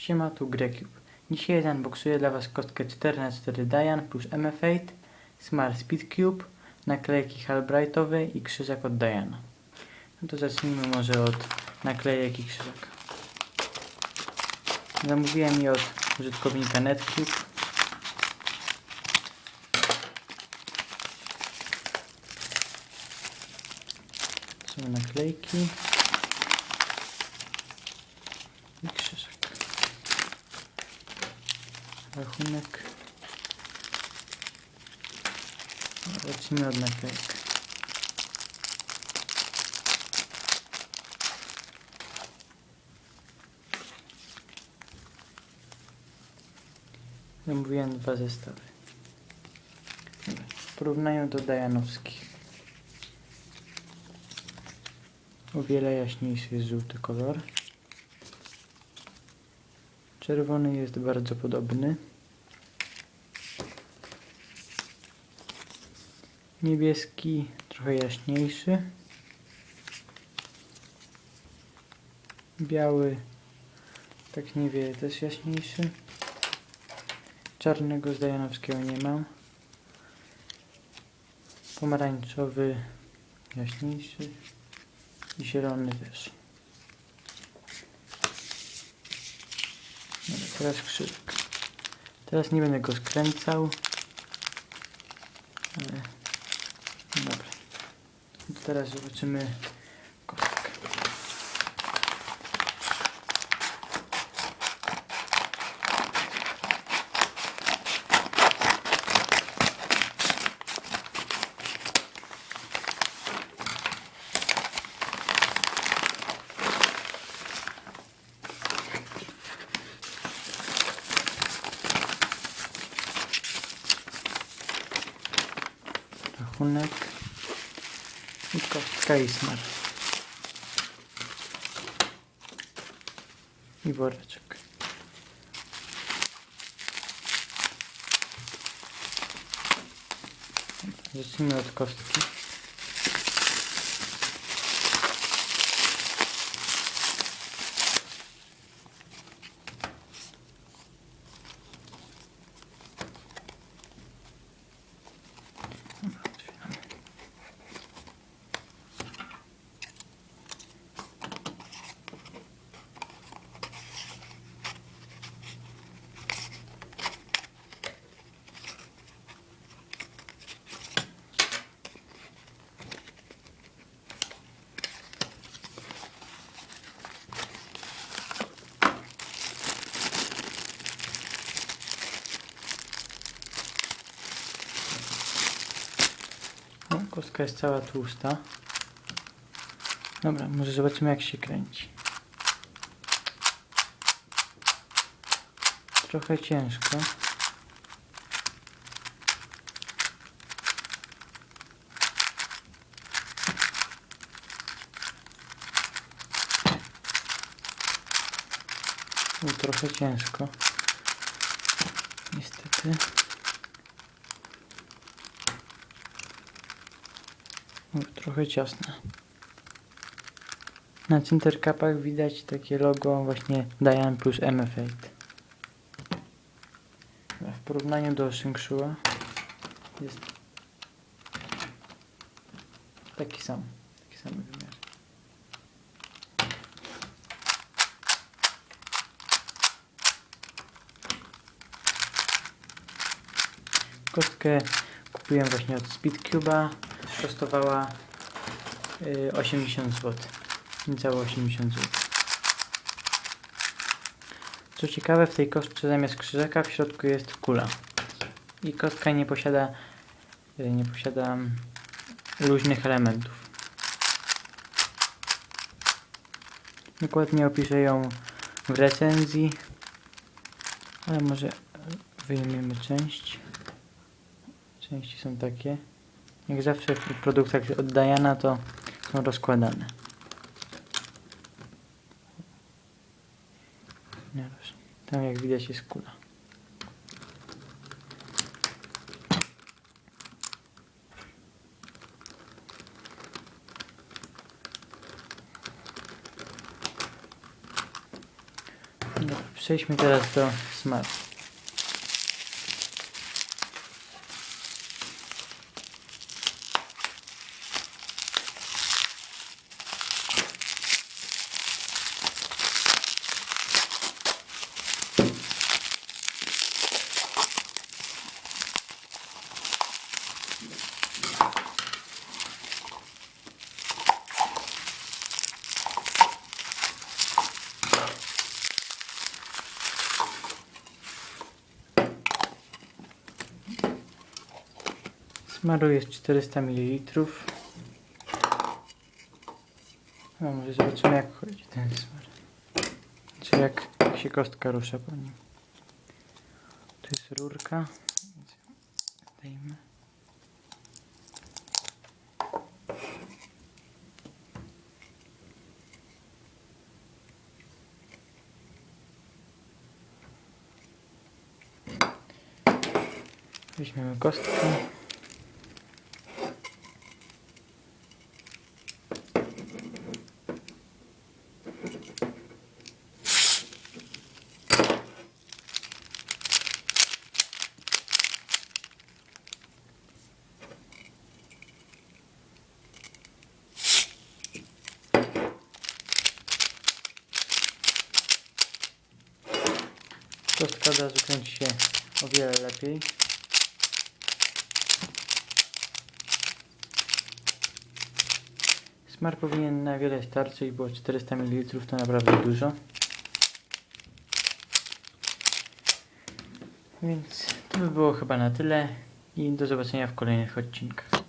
Siema, tu Grecube. Dzisiaj unboxuję dla Was kostkę 4x4 Dian plus MF8, Smart Speed Cube, naklejki Halbrightowe i krzyżak od Diana. No to zacznijmy może od naklejek i krzyżaka. Zamówiłem je od użytkownika NetCube. Są naklejki i krzyżak. Rachunek. No, Zacznijmy od naklejek. Zamówiłem dwa zestawy. W porównaniu do Dajanowskich. O wiele jaśniejszy jest żółty kolor. Czerwony jest bardzo podobny. Niebieski trochę jaśniejszy. Biały tak niewiele też jaśniejszy. Czarnego z Dajanowskiego nie mam. Pomarańczowy jaśniejszy i zielony też. Dobra, teraz krzyżyk. Teraz nie będę go skręcał. Ale... no Dobra. Teraz zobaczymy Rachunek i kostka i smar. I woreczek. Zacznijmy od kostki. Dobra, otwieramy. No, kostka jest cała tłusta. Dobra, może zobaczymy jak się kręci. Trochę ciężko. No, trochę ciężko. Niestety. Trochę ciasne. Na centercapach widać takie logo właśnie Dian plus MF8. W porównaniu do Shingshua jest taki sam, taki sam wymiar. Kostkę kupiłem właśnie od Speedcube'a. Kosztowała y, 80 zł. Niecałe 80 zł. Co ciekawe, w tej kostce zamiast krzyżaka w środku jest kula. I kostka nie posiada, y, nie posiada mm, luźnych elementów. Dokładnie opiszę ją w recenzji, ale może wyjmiemy część. Części są takie. Jak zawsze w produktach od Diana to są rozkładane. Tam jak widać jest kula. Przejdźmy teraz do smaru. Smaru jest 400 ml. No może zobaczymy jak chodzi ten smar. Czy jak, jak się kostka rusza po nim. To jest rurka. Więc Zdejmę. Weźmiemy kostkę. Kostka od razu się o wiele lepiej. Smar powinien na wiele starczyć, bo 400 ml to naprawdę dużo. Więc to by było chyba na tyle i do zobaczenia w kolejnych odcinkach.